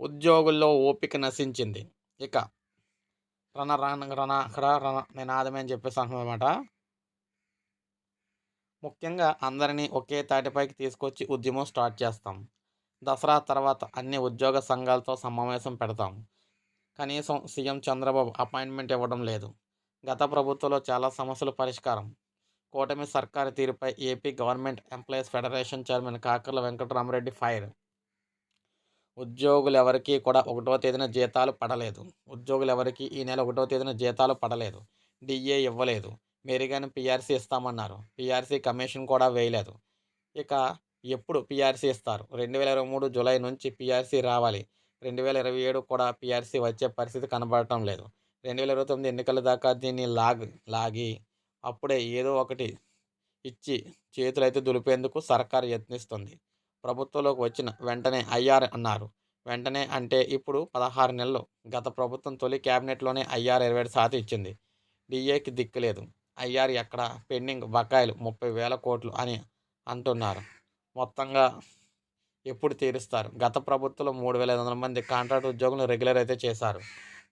ఉద్యోగుల్లో ఓపిక నశించింది. ఇక రణ రణ రణ అక్కడ రణ నినాదమే అని చెప్పేసి అనమాట ముఖ్యంగా అందరినీ ఒకే తాటిపైకి తీసుకొచ్చి ఉద్యమం స్టార్ట్ చేస్తాం. దసరా తర్వాత అన్ని ఉద్యోగ సంఘాలతో సమావేశం పెడతాం. కనీసం సీఎం చంద్రబాబు అపాయింట్మెంట్ ఇవ్వడం లేదు. గత ప్రభుత్వంలో చాలా సమస్యలు పరిష్కారం. కూటమి సర్కారు తీరుపై AP government employees federation chairman Kakarla Venkatarama Reddy fire ఉద్యోగులు ఎవరికి కూడా ఒకటో తేదీన జీతాలు పడలేదు. ఉద్యోగులు ఎవరికి ఈ నెల ఒకటో తేదీన జీతాలు పడలేదు. డిఏ ఇవ్వలేదు. మెరుగైన పిఆర్సీ ఇస్తామన్నారు. పిఆర్సీ కమిషన్ కూడా వేయలేదు. ఇక ఎప్పుడు పిఆర్సీ ఇస్తారు? రెండు వేల ఇరవై మూడు జూలై నుంచి పిఆర్సీ రావాలి. రెండు వేల ఇరవై ఏడు కూడా పిఆర్సీ వచ్చే పరిస్థితి కనబడటం లేదు. రెండు వేల ఇరవై తొమ్మిది ఎన్నికల దాకా దీన్ని లాగ్ లాగి అప్పుడే ఏదో ఒకటి ఇచ్చి చేతులైతే దులిపేందుకు సర్కారు యత్నిస్తుంది. ప్రభుత్వంలోకి వచ్చిన వెంటనే ఐఆర్ అన్నారు. వెంటనే అంటే ఇప్పుడు పదహారు నెలలు. గత ప్రభుత్వం తొలి క్యాబినెట్లోనే ఐఆర్ ఇరవై ఏడు శాతం ఇచ్చింది. డిఏకి దిక్కులేదు ఐఆర్ ఎక్కడ? పెండింగ్ బకాయిలు ముప్పై వేల కోట్లు అని అంటున్నారు. మొత్తంగా ఎప్పుడు తీరుస్తారు? గత ప్రభుత్వంలో మూడు వేల ఐదు వందల మంది కాంట్రాక్ట్ ఉద్యోగులు రెగ్యులర్ అయితే చేశారు.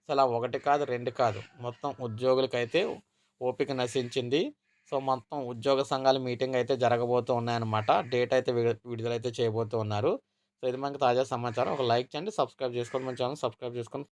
అసలు ఒకటి కాదు రెండు కాదు. మొత్తం ఉద్యోగులకైతే ఓపిక నశించింది. సో మొత్తం ఉద్యోగ సంఘాల మీటింగ్ అయితే జరగబోతూ ఉన్నాయన్నమాట. డేట్ అయితే విడుదలైతే చేయబోతూ ఉన్నారు. సో ఇది మనకి తాజా సమాచారం. ఒక లైక్ చేయండి సబ్స్క్రైబ్ చేసుకోండి. మన ఛానల్ సబ్స్క్రైబ్ చేసుకొని